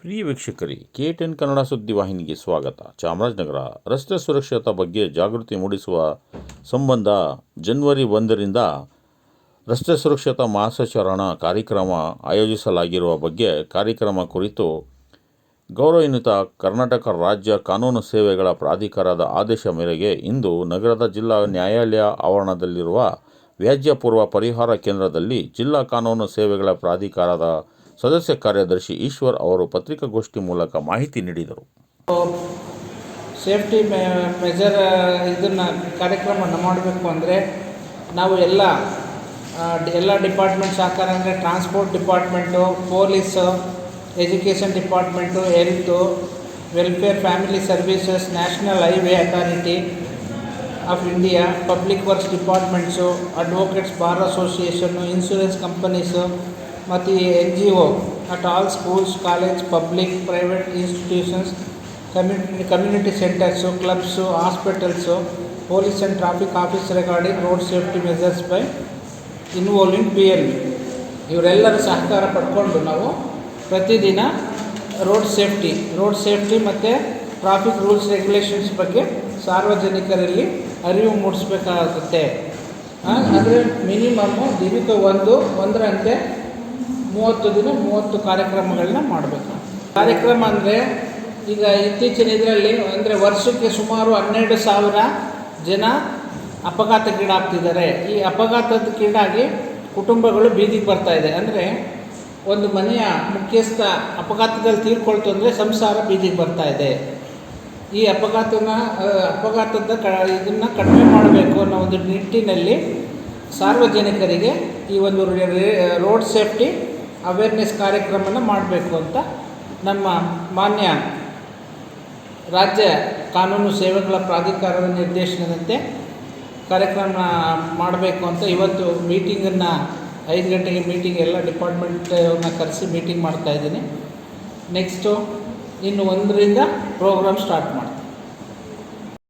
ಪ್ರಿಯ ವೀಕ್ಷಕರೇ, K ten Kannada ಸುದ್ದಿ ವಾಹಿನಿಗೆ ಸ್ವಾಗತ. ಚಾಮರಾಜನಗರ ರಸ್ತೆ ಸುರಕ್ಷತಾ ಬಗ್ಗೆ ಜಾಗೃತಿ ಮೂಡಿಸುವ ಸಂಬಂಧ ಜನವರಿ ಒಂದರಿಂದ ರಸ್ತೆ ಸುರಕ್ಷತಾ ಮಾಸಾಚರಣ ಕಾರ್ಯಕ್ರಮ ಆಯೋಜಿಸಲಾಗಿರುವ ಬಗ್ಗೆ ಕಾರ್ಯಕ್ರಮ ಕುರಿತು ಗೌರವಾನ್ವಿತ ಕರ್ನಾಟಕ ರಾಜ್ಯ ಕಾನೂನು ಸೇವೆಗಳ ಪ್ರಾಧಿಕಾರದ ಆದೇಶ ಮೇರೆಗೆ ಇಂದು ನಗರದ ಜಿಲ್ಲಾ ನ್ಯಾಯಾಲಯ ಆವರಣದಲ್ಲಿರುವ ವ್ಯಾಜ್ಯ ಪೂರ್ವ ಪರಿಹಾರ ಕೇಂದ್ರದಲ್ಲಿ ಜಿಲ್ಲಾ ಕಾನೂನು ಸೇವೆಗಳ ಪ್ರಾಧಿಕಾರದ ಸದಸ್ಯ ಕಾರ್ಯದರ್ಶಿ ಈಶ್ವರ್ ಅವರು ಪತ್ರಿಕಾಗೋಷ್ಠಿ ಮೂಲಕ ಮಾಹಿತಿ ನೀಡಿದರು. ಸೇಫ್ಟಿ ಮೆಜರ್ ಇದನ್ನು ಕಾರ್ಯಕ್ರಮವನ್ನು ಮಾಡಬೇಕು ಅಂದರೆ ನಾವು ಎಲ್ಲ ಎಲ್ಲ ಡಿಪಾರ್ಟ್ಮೆಂಟ್ ಸಹಕಾರ ಅಂದರೆ transport department police education department health welfare family services national highway authority of India public works departments advocates bar association insurance companies ಮತ್ತು ಈ N G O at all schools college public private institutions communi community centres clubs hospitals police and traffic office regarding road safety measures by involving P L ಇವರೆಲ್ಲರ ಸಹಕಾರ ಪಡ್ಕೊಂಡು ನಾವು ಪ್ರತಿದಿನ road safety road safety ಮತ್ತು traffic rules regulations ಬಗ್ಗೆ ಸಾರ್ವಜನಿಕರಲ್ಲಿ ಅರಿವು ಮೂಡಿಸ್ಬೇಕಾಗುತ್ತೆ. ಅಂದರೆ ಮಿನಿಮಮ್ಮು ದಿನಕ್ಕೆ ಒಂದು, ಒಂದರಂತೆ ಮೂವತ್ತು ದಿನ ಮೂವತ್ತು ಕಾರ್ಯಕ್ರಮಗಳನ್ನ ಮಾಡಬೇಕು. ಕಾರ್ಯಕ್ರಮ ಅಂದರೆ ಈಗ ಇತ್ತೀಚಿನ ಇದರಲ್ಲಿ ಅಂದರೆ ವರ್ಷಕ್ಕೆ ಸುಮಾರು ಹನ್ನೆರಡು ಸಾವಿರ ಜನ ಅಪಘಾತಕ್ಕೀಡಾಗ್ತಿದ್ದಾರೆ ಈ ಅಪಘಾತಕ್ಕೀಡಾಗಿ ಕುಟುಂಬಗಳು ಬೀದಿಗೆ ಬರ್ತಾ ಇದೆ. ಅಂದರೆ ಒಂದು ಮನೆಯ ಮುಖ್ಯಸ್ಥ ಅಪಘಾತದಲ್ಲಿ ತೀರ್ಕೊಳ್ತು ಅಂದರೆ ಸಂಸಾರ ಬೀದಿಗೆ ಬರ್ತಾ ಇದೆ. ಈ ಅಪಘಾತನ ಅಪಘಾತದ ಕ, ಇದನ್ನು ಕಡಿಮೆ ಮಾಡಬೇಕು ಅನ್ನೋ ಒಂದು ನಿಟ್ಟಿನಲ್ಲಿ ಸಾರ್ವಜನಿಕರಿಗೆ ಈ ಒಂದು ರೋಡ್ ಸೇಫ್ಟಿ ಅವೇರ್ನೆಸ್ ಕಾರ್ಯಕ್ರಮನ ಮಾಡಬೇಕು ಅಂತ ನಮ್ಮ ಮಾನ್ಯ ರಾಜ್ಯ ಕಾನೂನು ಸೇವೆಗಳ ಪ್ರಾಧಿಕಾರದ ನಿರ್ದೇಶನದಂತೆ ಕಾರ್ಯಕ್ರಮ ಮಾಡಬೇಕು ಅಂತ ಇವತ್ತು ಮೀಟಿಂಗನ್ನು ಐದು ಗಂಟೆಗೆ ಮೀಟಿಂಗ್ ಎಲ್ಲ ಡಿಪಾರ್ಟ್ಮೆಂಟನ್ನ ಕರೆಸಿ ಮೀಟಿಂಗ್ ಮಾಡ್ತಾಯಿದ್ದೀನಿ ನೆಕ್ಸ್ಟು ಇನ್ನು ಒಂದರಿಂದ ಪ್ರೋಗ್ರಾಮ್ ಸ್ಟಾರ್ಟ್ ಮಾಡ್ತೀನಿ.